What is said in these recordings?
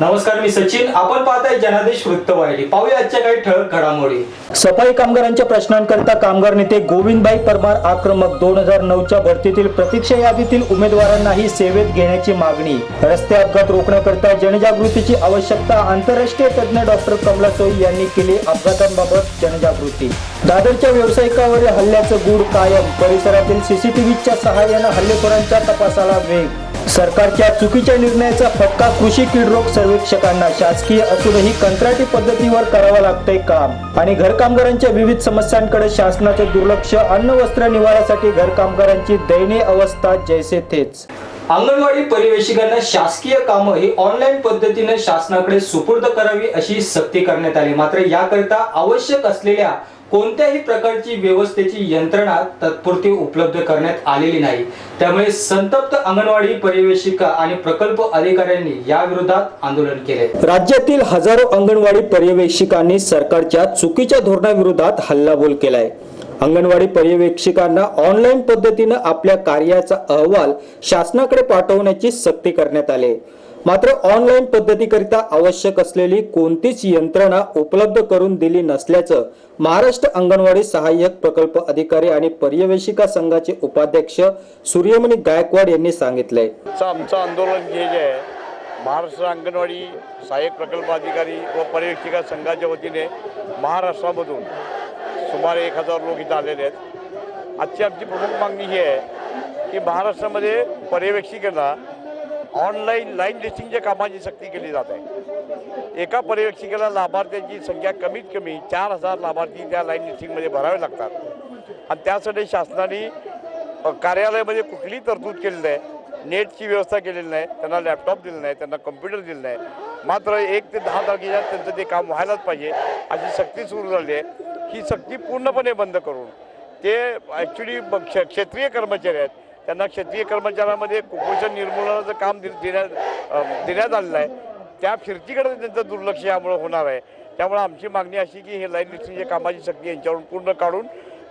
नमस्कार मी सचिन. आपण पाहताय जनादेश वृत्तवाहिनी. पाहूया आजच्या काही ठळक घडामोडी. सफाई कामगारांच्या प्रश्नांकरता कामगार नेते गोविंदभाई परमार आक्रमक. दोन हजार नऊच्या भरतीतील प्रतीक्षा यादीतील उमेदवारांनाही सेवेत घेण्याची मागणी. रस्ते अपघात रोखण्याकरता जनजागृतीची आवश्यकता आंतरराष्ट्रीय तज्ज्ञ डॉक्टर कमला सोई यांनी केली अपघातांबाबत जनजागृती. दादरच्या व्यावसायिकावरील हल्ल्याचं गूढ कायम. परिसरातील सीसीटीव्हीच्या सहाय्यानं हल्लेखोरांच्या तपासाला वेग. सरकारच्या चुकीच्या निर्णयाचा फटका कृषी कीड रोग सर्वेक्षकांना. शासकीय असूनही कंत्राटी पद्धतीवर करावं लागतंय काम. आणि घरकामगारांच्या विविध समस्यांकडे शासनाचं दुर्लक्ष अन्न वस्त्र निवाऱ्यासाठी घरकामगारांची दयनीय अवस्था जैसे थेच अंगणवाडी परिवेशिकांना शासकीय कामं ही ऑनलाईन पद्धतीने शासनाकडे सुपूर्द करावी अशी सक्ती करण्यात आली. मात्र याकरिता आवश्यक असलेल्या कोणत्याही प्रकारची व्यवस्थेची यंत्रणा तत्पुरती उपलब्ध करण्यात आलेली नाही. त्यामुळे संतप्त अंगणवाडी परिवेशिका आणि प्रकल्प अधिकाऱ्यांनी या विरोधात आंदोलन केले. राज्यातील हजारो अंगणवाडी पर्यवेक्षिकांनी सरकारच्या चुकीच्या धोरणाविरोधात हल्लाबोल केलाय. अंगणवाडी पर्यवेक्षिकांना ऑनलाईन पद्धतीनं आपल्या कार्याचा अहवाल शासनाकडे पाठवण्याची सक्ती करण्यात आली. मात्र ऑनलाईन पद्धतीकरिता आवश्यक असलेली कोणतीच यंत्रणा उपलब्ध करून दिली नसल्याचं महाराष्ट्र अंगणवाडी सहाय्यक प्रकल्प अधिकारी आणि पर्यवेक्षिका संघाचे उपाध्यक्ष सूर्यमणी गायकवाड यांनी सांगितलंय. आमचं आंदोलन हे जे आहे महाराष्ट्र अंगणवाडी सहाय्यक प्रकल्प अधिकारी व पर्यवेक्षिका संघाच्या वतीने महाराष्ट्रामधून सुमारे एक हजार लोक इथं आलेले आहेत. आजची आमची प्रमुख मागणी ही आहे की महाराष्ट्रामध्ये पर्यवेक्षिकांना ऑनलाईन लाईन लिस्टिंगच्या कामाची सक्ती केली जात आहे. एका पर्यवेक्षिकेला लाभार्थ्यांची संख्या कमीत कमी चार हजार लाभार्थी त्या लाईन लिस्टिंगमध्ये भरावे लागतात. आणि त्यासाठी शासनाने कार्यालयामध्ये कुठलीही तरतूद केलेली नाही नेटची व्यवस्था केलेली नाही त्यांना लॅपटॉप दिलं नाही त्यांना कम्प्युटर दिलं नाही. मात्र एक ते दहा तारखेच्या त्यांचं ते काम व्हायलाच पाहिजे अशी सक्ती सुरू झाली आहे. ही सक्ती पूर्णपणे बंद करून ते ॲक्च्युली क्षेत्रीय कर्मचारी आहेत त्यांना क्षेत्रीय कर्मचाऱ्यामध्ये कुपोषण निर्मूलनाचं काम देण्यात देण्यात आलेलं आहे. त्या फिरतीकडे त्यांचं दुर्लक्ष यामुळे होणार आहे. त्यामुळे आमची मागणी अशी की हे लाईन लिस्टिंगच्या कामाची शक्ती यांच्यावरून पूर्ण काढून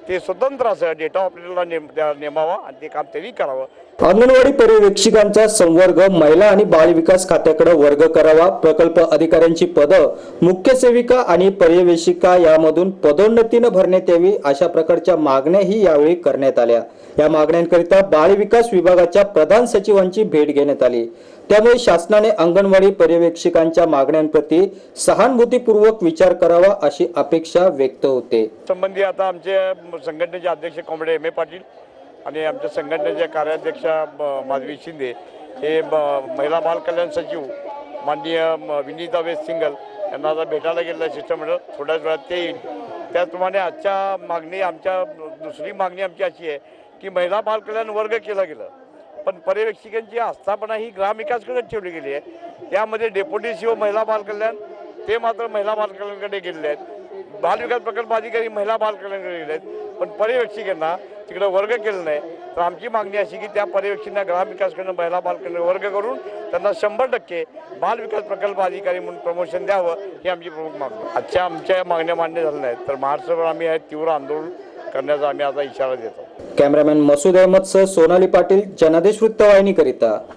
ते स्वतंत्र असं डेटा ऑपरेटरला नेम नेमावा आणि ते काम त्यांनी करावं. अंगणवाडी पर्यवेक्षिकांचा संवर्ग महिला आणि बाल विकास खात्याकडे वर्ग करावा प्रकल्प अधिकाऱ्यांची पदं मुख्य सेविका आणि पर्यवेक्षिका यामधून पदोन्नतीनं भरण्यात यावी अशा प्रकारच्या मागण्याही यावेळी करण्यात आल्या. या मागण्यांकरिता बाल विकास विभागाच्या प्रधान सचिवांची भेट घेण्यात आली. त्यामुळे शासनाने अंगणवाडी पर्यवेक्षिकांच्या मागण्यांप्रती सहानुभूतीपूर्वक विचार करावा अशी अपेक्षा व्यक्त होते. संबंधी आता आमचे संघटनेचे अध्यक्ष कोंबडे एम ए पाटील आणि आमच्या संघटनेच्या कार्याध्यक्षा माधवी शिंदे हे ब- महिला बाल कल्याण सचिव माननीय म- विनीता वेस सिंगल यांना आता भेटायला गेलेलं शिष्टमंडळ थोड्याच वेळात ते येईल. त्याचप्रमाणे आजच्या मागणी आमच्या दुसरी मागणी आमची अशी आहे की महिला बाल कल्याण वर्ग केला गेलं. पण पर्यवेक्षिकांची आस्थापना ही ग्रामविकासकडे ठेवली गेली आहे. त्यामध्ये डेप्युटी सी महिला बालकल्याण ते मात्र महिला बालकल्याणकडे गेलेले आहेत. बाल विकास प्रकल्प अधिकारी महिला बालकल्याणकडे गेले आहेत. पण पर्यवेक्षिकांना तिकडे वर्ग केलं नाही. तर आमची मागणी अशी की त्या पर्यवेक्षकांना ग्रामविकासकडनं महिला बाल वर्ग करून त्यांना शंभर टक्के बालविकास प्रकल्प अधिकारी म्हणून प्रमोशन द्यावं ही आमची प्रमुख मागणी आजच्या आमच्या मागण्या मान्य झाल्या नाहीत. तर महाराष्ट्रभर आम्ही हे तीव्र आंदोलन करण्याचा आम्ही आता इशारा देतो. कॅमेरामॅन मसूद अहमद सह सोनाली पाटील जनादेश वृत्तवाहिनीकरिता.